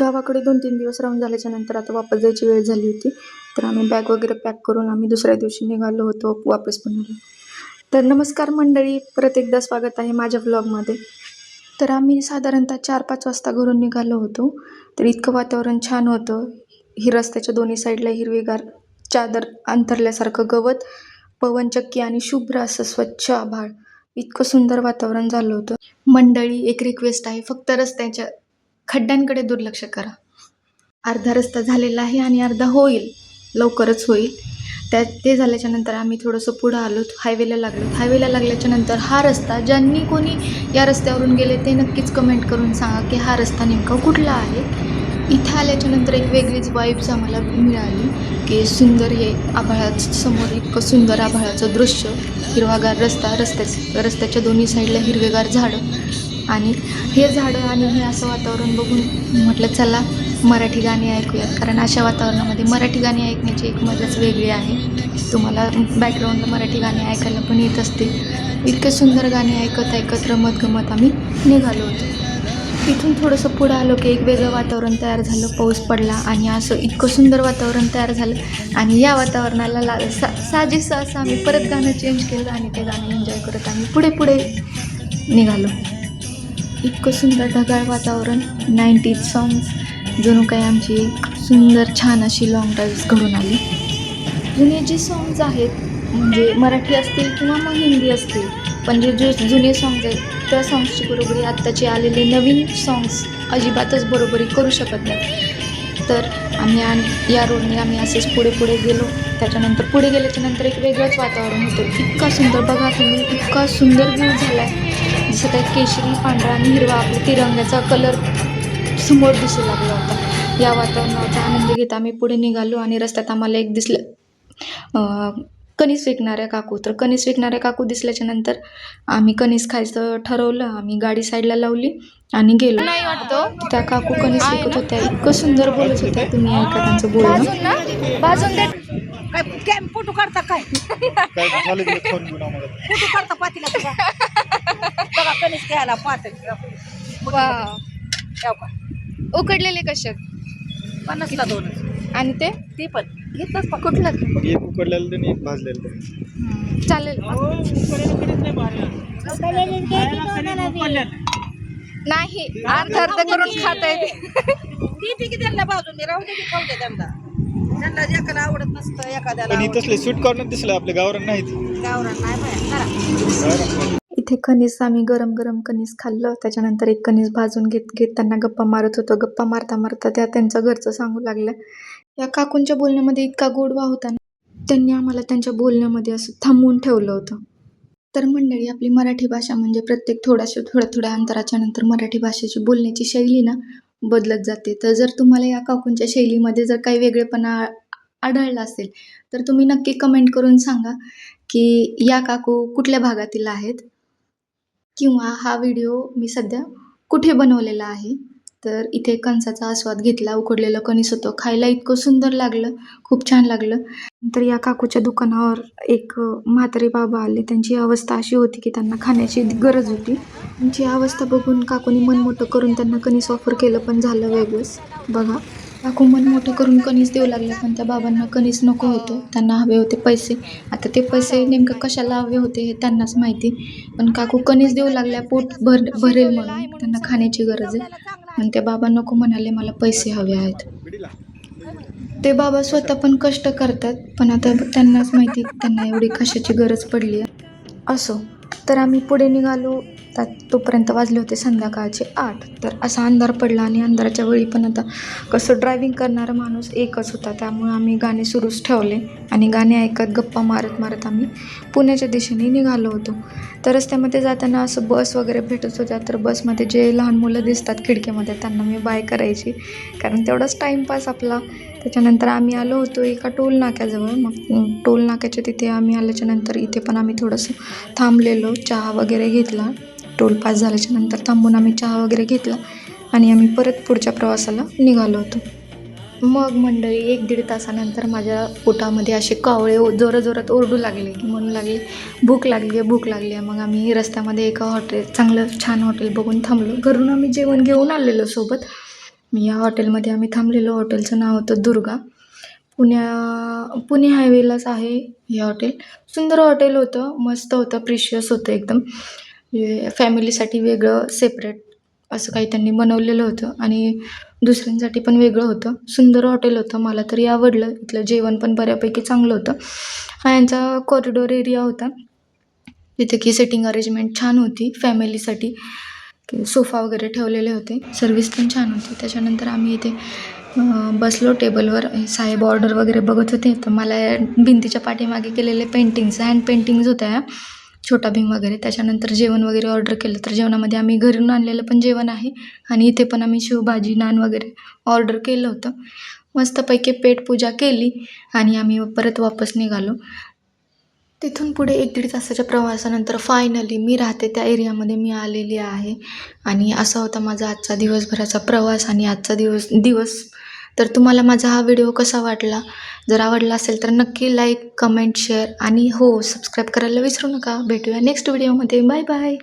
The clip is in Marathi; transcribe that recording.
गावाकडे दोन तीन दिवस राहून झाल्याच्यानंतर आता वापस जायची वेळ झाली होती. तर आम्ही बॅग वगैरे पॅक करून आम्ही दुसऱ्या दिवशी निघालो होतो वापस पुण्याला. तर नमस्कार मंडळी परत एकदा स्वागत आहे माझ्या व्लॉगमध्ये तर आम्ही साधारणतः चार पाच वाजता घरून निघालो होतो. तर इतकं वातावरण छान होतं. ही रस्त्याच्या दोन्ही साईडला हिरवीगार चादर अंथरल्यासारखं गवत पवनचक्की आणि शुभ्र असं स्वच्छ आभाळ. इतकं सुंदर वातावरण झालं होतं. मंडळी एक रिक्वेस्ट आहे. फक्त रस्त्याच्या खड्ड्यांकडे दुर्लक्ष करा. अर्धा रस्ता झालेला आहे आणि अर्धा होईल. लवकरच होईल. त्या ते झाल्याच्यानंतर आम्ही थोडंसं पुढं आलो. हायवेला लागलो. हायवेला लागल्याच्या नंतर हा रस्ता ज्यांनी कोणी या रस्त्यावरून गेले ते नक्कीच कमेंट करून सांगा की हा रस्ता नेमका कुठला आहे? इथं आल्याच्यानंतर एक वेगळीच वाईब्स आम्हाला मिळाली की सुंदर हे आभाळाचं समोर इतकं सुंदर आभाळाचं दृश्य हिरवागार रस्ता रस्त्या रस्त्याच्या दोन्ही साईडला हिरवेगार झाडं. आणि हे झाडं आणि हे असं वातावरण बघून म्हटलं चला मराठी गाणी ऐकूयात. कारण अशा वातावरणामध्ये मराठी गाणी ऐकण्याची एक मजाच वेगळी आहे. तुम्हाला बॅकग्राऊंडला मराठी गाणी ऐकायला पण येत असते. इतके सुंदर गाणी ऐकत ऐकत रमत गमत आम्ही निघालो होतो. तिथून थोडंसं पुढं आलो की एक वेगळं वातावरण तयार झालं पाऊस पडला आणि असं इतकं सुंदर वातावरण तयार झालं. आणि या वातावरणाला ला सा साजेसं असं आम्ही परत गाणं चेंज केलं आणि ते गाणं एन्जॉय करत आम्ही पुढे पुढे निघालो. इतकं सुंदर ढगाळ वातावरण. नाईन्टीज सॉन्ग्स जणू काही आमची एक सुंदर छान अशी लाँग ड्राईव्ह घडून आली. जुने जे सॉन्ग्स आहेत म्हणजे मराठी असतील किंवा मग हिंदी असतील पण जे जो जुने सॉन्ग्स आहेत त्या सॉंग्सची बरोबरी आत्ताचे आलेले नवीन सॉन्ग्स अजिबातच बरोबरी करू शकत नाही. तर आम्ही आण या रोडने आम्ही असेच पुढे पुढे गेलो. त्याच्यानंतर पुढे गेल्याच्यानंतर एक वेगळंच वातावरण होतं. इतका सुंदर बघा तुम्ही इतका सुंदर व्ह्यू झाला आहे जसं काय केशरी पांढरा आणि हिरवा आपला तिरंग्याचा कलर समोर दिसू लागला होता. या वातावरणाचा आनंद घेत आम्ही पुढे निघालो आणि रस्त्यात आम्हाला एक दिसलं. कणीस विकणाऱ्या काकू. तर कणीस विकणाऱ्या काकू दिसल्याच्या नंतर आम्ही कणीस खायचं ठरवलं. आम्ही गाडी साईडला लावली आणि गेलो. नाही वाटतो. त्या काकू कणीस विकत? होत्या. इतकं सुंदर बोलत होत्या. तुम्ही ऐका त्यांचं बोलणं. भाजून ना? भाजून दे. काय कॅम्प फोटो काढता काय? फोटो काढता पातीला बघा कणीस घ्यायला पाहत उकडलेले पन्नासला दोन आणि ते? ते पण. घेतलंच पण. कुठलं? एक उकडलेलं त्याने एक भाजलेलं चालेल. नाही अर्ध अर्ध करून खाता येते ती ती त्यांना बाजून राहू दे की खाऊ दे त्यांना. त्यांना एकाला आवडत नसतं एखाद्याला पण ही आवडतं. तसले स्वीट कॉर्नर दिसलं आपल्या गावरान नाहीत. गावरान नाही बाया करा. गावरान इथे कणीस आम्ही गरम गरम कणीस खाल्लं. त्याच्यानंतर एक कणीस भाजून घेत घेत त्यांना गप्पा मारत होतो. गप्पा मारता मारता त्या त्यांचं घरचं सांगू लागल्या या काकूंच्या बोलण्यामध्ये इतका गोडवा होता ना त्यांनी आम्हाला त्यांच्या बोलण्यामध्ये असं थांबवून ठेवलं होतं. तर मंडळी आपली मराठी भाषा म्हणजे प्रत्येक थोड्याशा थोड्या थोड्या अंतराच्या नंतर मराठी भाषेची बोलण्याची शैली ना बदलत जाते. तर जर तुम्हाला या काकूंच्या शैलीमध्ये जर काही वेगळेपणा आढळला असेल तर तुम्ही नक्की कमेंट करून सांगा की या काकू कुठल्या भागातील आहेत? किंवा हा व्हिडिओ मी सध्या कुठे बनवलेला आहे? तर इथे कणसाचा आस्वाद घेतला उकडलेलं कणीस होतं. खायला इतकं सुंदर लागलं खूप छान लागलं. तर या काकूच्या दुकानावर एक म्हातारे बाबा आले. त्यांची अवस्था अशी होती की त्यांना खाण्याची गरज होती. त्यांची अवस्था बघून काकूनी मन मोठं करून त्यांना कणीस ऑफर केलं पण झालं वेगळंच. बघा काकू मन मोठं करून कणीस देऊ लागलं पण त्या बाबांना कणीस नको होतं. त्यांना हवे होते पैसे. आता ते पैसे नेमकं कशाला हवे होते हे त्यांनाच माहिती. पण काकू कणीस देऊ लागल्या पोट भर भरेल म्हणून. त्यांना खाण्याची गरज आहे. आणि त्या बाबा नको म्हणाले मला पैसे हवे आहेत. ते बाबा स्वतः पण कष्ट करतात पण आता त्यांनाच माहिती त्यांना एवढी कशाची गरज पडली आहे. असो. तर आम्ही पुढे निघालो. त्यात तोपर्यंत वाजले होते संध्याकाळचे आठ. तर असा अंधार पडला आणि अंधाराच्या वेळी पण आता कसं ड्रायव्हिंग करणारा माणूस एकच होता. त्यामुळे आम्ही गाणे सुरूच ठेवले आणि गाणे ऐकत गप्पा मारत मारत आम्ही पुण्याच्या दिशेने निघालो होतो. तर रस्त्यामध्ये जाताना असं बस वगैरे भेटत होत्या. तर बसमध्ये जे लहान मुलं दिसतात खिडकीमध्ये त्यांना मी बाय करायची. कारण तेवढाच टाईमपास आपला त्याच्यानंतर आम्ही आलो होतो एका टोल नाक्याजवळ. मग टोल नाक्याच्या तिथे आम्ही आल्याच्यानंतर इथे पण आम्ही थोडंसं थांबलेलो चहा वगैरे घेतला. टोल पास झाल्याच्यानंतर थांबून आम्ही चहा वगैरे घेतला आणि आम्ही परत पुढच्या प्रवासाला निघालो होतो. मग मंडळी एक दीड तासानंतर माझ्या पोटामध्ये असे कावळे ओ- जोराजोरात ओरडू लागले. की म्हणू लागले भूक लागली आहे भूक लागली आहे मग आम्ही रस्त्यामध्ये एका हॉटेल चांगलं छान हॉटेल बघून थांबलो. घरून आम्ही जेवण घेऊन आलेलो सोबत. या हॉटेलमध्ये आम्ही थांबलेलो. हॉटेलचं नाव होतं दुर्गा. पुण्या पुणे हायवेलाच आहे हे हॉटेल. सुंदर हॉटेल होतं मस्त होतं प्रिशियस होतं एकदम. फॅमिलीसाठी वेगळं सेपरेट असं काही त्यांनी बनवलेलं होतं आणि दुसऱ्यांसाठी पण वेगळं होतं. सुंदर हॉटेल होतं मला तरी आवडलं. इथलं जेवण पण बऱ्यापैकी चांगलं होतं. हा यांचा कॉरिडोर एरिया होता. तिथे की सिटिंग अरेंजमेंट छान होती फॅमिलीसाठी सोफा वगैरे ठेवलेले होते. सर्विस पण छान होती. त्याच्यानंतर आम्ही इथे बसलो टेबलवर. साहेब ऑर्डर वगैरे बघत होते. तर मला भिंतीच्या पाठीमागे केलेले पेंटिंग्स हँड पेंटिंग्स होत्या. या छोटा भीम वगैरे. त्याच्यानंतर जेवण वगैरे ऑर्डर केलं. तर जेवणामध्ये आम्ही घरून आणलेलं पण जेवण आहे. आणि इथे पण आम्ही शिवभाजी नान वगैरे ऑर्डर केलं होतं. मस्तपैकी पेटपूजा केली. आणि आम्ही परत वापस निघालो. तिथून पुढे एक दीड तासाच्या प्रवासानंतर फायनली मी राहते त्या एरियामध्ये मी आलेली आहे. आणि असा होता माझा आजचा दिवसभराचा प्रवास आणि आजचा दिवस दिवस. तर तुम्हाला माझा हा व्हिडिओ कसा वाटला? जर आवडला असेल तर नक्की लाईक कमेंट शेअर आणि हो सबस्क्राईब करायला विसरू नका. भेटूया नेक्स्ट व्हिडिओमध्ये बाय बाय